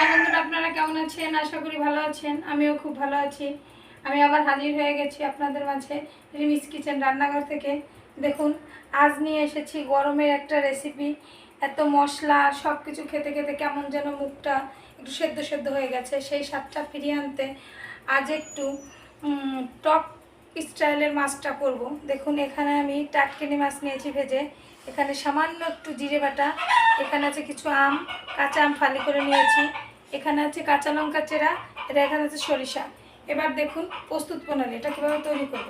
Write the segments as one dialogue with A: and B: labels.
A: High বন্ধুরা আপনারা কেমন আছেন? আশা করি ভালো আছেন। আমিও খুব ভালো আছি। আমি আবার হাজির হয়ে গেছি আপনাদের মাঝে রিমিস কিচেন রান্নাঘর থেকে। দেখুন, আজ নিয়ে এসেছি গরমের একটা রেসিপি এত মশলা সব কিছু খেতে খেতে কেমন যেন মুখটা একটু সেদ্ধ সেদ্ধ হয়ে গেছে। সেই স্বাদটা ফিরিয়ে আনতে আজ একটু টপ স্টাইলের মাছটা করব। দেখুন, এখানে আমি টাটকিনি মাছ নিয়েছি ভেজে। এখানে সামান্য একটু জিরে বাটা। এখানে আছে কিছু আম, কাঁচা আম ফালি করে নিয়েছি। এখানে আছে কাঁচা লঙ্কা চেরা, এটা এখানে আছে সরিষা। এবার দেখুন প্রস্তুত প্রণালী, এটা কীভাবে তৈরি করব?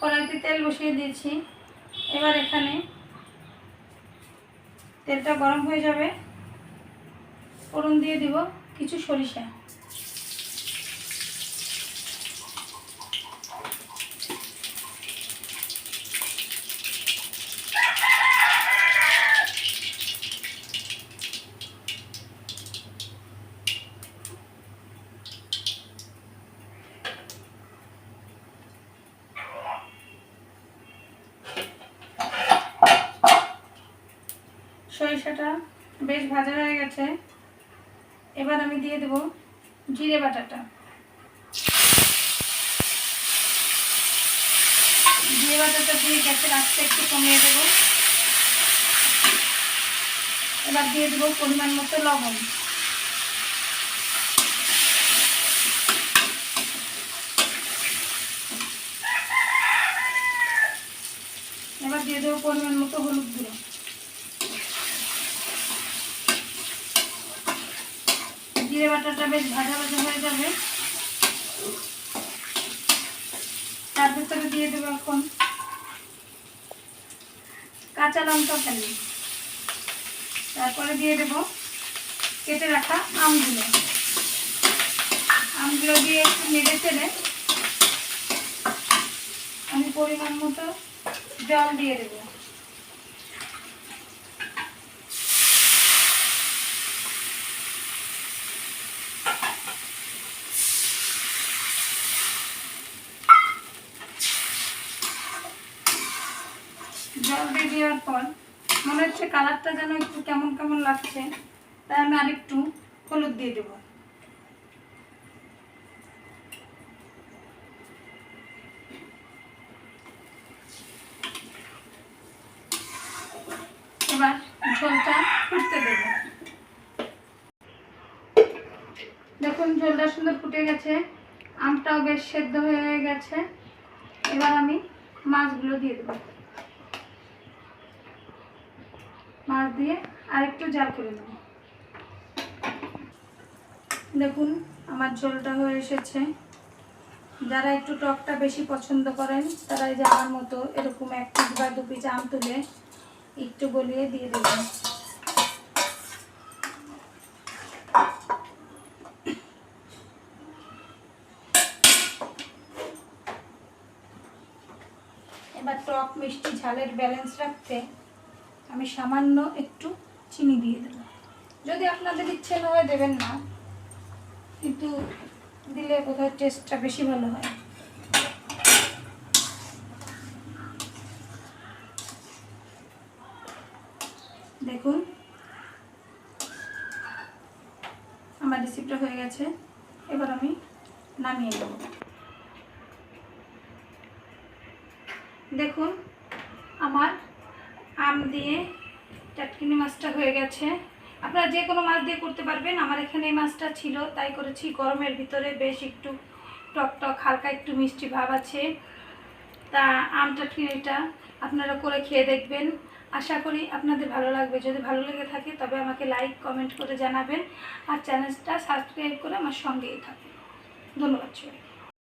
A: কড়াইতে তেল বসিয়ে দিয়েছি। এবার এখানে তেলটা গরম হয়ে যাবে। ফোড়ন দিয়ে দিব কিছু সরিষা। সরিষাটা বেশ ভাজা হয়ে গেছে। এবার আমি দিয়ে দেব জিরে বাটাটা। জিরে বাটাটা দিয়ে গ্যাসের আস্তে একটু কমিয়ে দেবো। এবার দিয়ে দেবো পরিমাণ মতো লবণ। এবার দিয়ে দেবো পরিমাণ মতো হলুদ গুঁড়ো। জিরে বাটাটা বেশ ভাজা ভাজা হয়ে যাবে। তার ভিতরে দিয়ে দেবো এখন কাঁচা লঙ্কা ফেলি। তারপরে দিয়ে দেব কেটে রাখা আমগুলো। আমগুলো দিয়ে একটু নেড়ে ফেলে আমি পরিমাণ মতো জল দিয়ে দেবো জল দিয়ে দেওয়ার পর মনে হচ্ছে কালারটা যেন একটু কেমন কেমন লাগছে, তাই আমি আরেকটু হলুদ দিয়ে দেবো। এবার ঝোলটা ফুটতে দেব। দেখুন, ঝোলটা সুন্দর ফুটে গেছে, আমটাও বেশ সেদ্ধ হয়ে গেছে। এবার আমি মাছগুলো দিয়ে দেবো। মাছ দিয়ে আরেকটু জাল করে নেব। দেখুন, আমার ঝোলটা হয়ে এসেছে। যারা একটু টকটা বেশি পছন্দ করেন তারা এই যে আমার মতো এরকম এক পিস বা দু পিস আম তুলে একটু গলিয়ে দিয়ে দেবেন। এবার টক মিষ্টি ঝালের ব্যালেন্স রাখতে আমি সামান্য একটু চিনি দিয়ে দেবো। যদি আপনাদের ইচ্ছে না হয় দেবেন না, কিন্তু দিলে বোধহয় টেস্টটা বেশি ভালো হয়। দেখুন, আমার রেসিপিটা হয়ে গেছে। এবার আমি নামিয়ে নেব। দেখুন, আমার আম দিয়ে টাটকিনি মাছটা হয়ে গেছে। আপনারা যে কোনো মাছ দিয়ে করতে পারবেন। আমার এখানে এই মাছটা ছিল, তাই করেছি। গরমের ভিতরে বেশ একটু টক টক, হালকা একটু মিষ্টি ভাব আছে। তা আম টাটকিনিটা আপনারা করে খেয়ে দেখবেন। আশা করি আপনাদের ভালো লাগবে। যদি ভালো লেগে থাকে, তবে আমাকে লাইক, কমেন্ট করে জানাবেন। আর চ্যানেলটা সাবস্ক্রাইব করে আমার সঙ্গেই থাকবেন ধন্যবাদ সবাই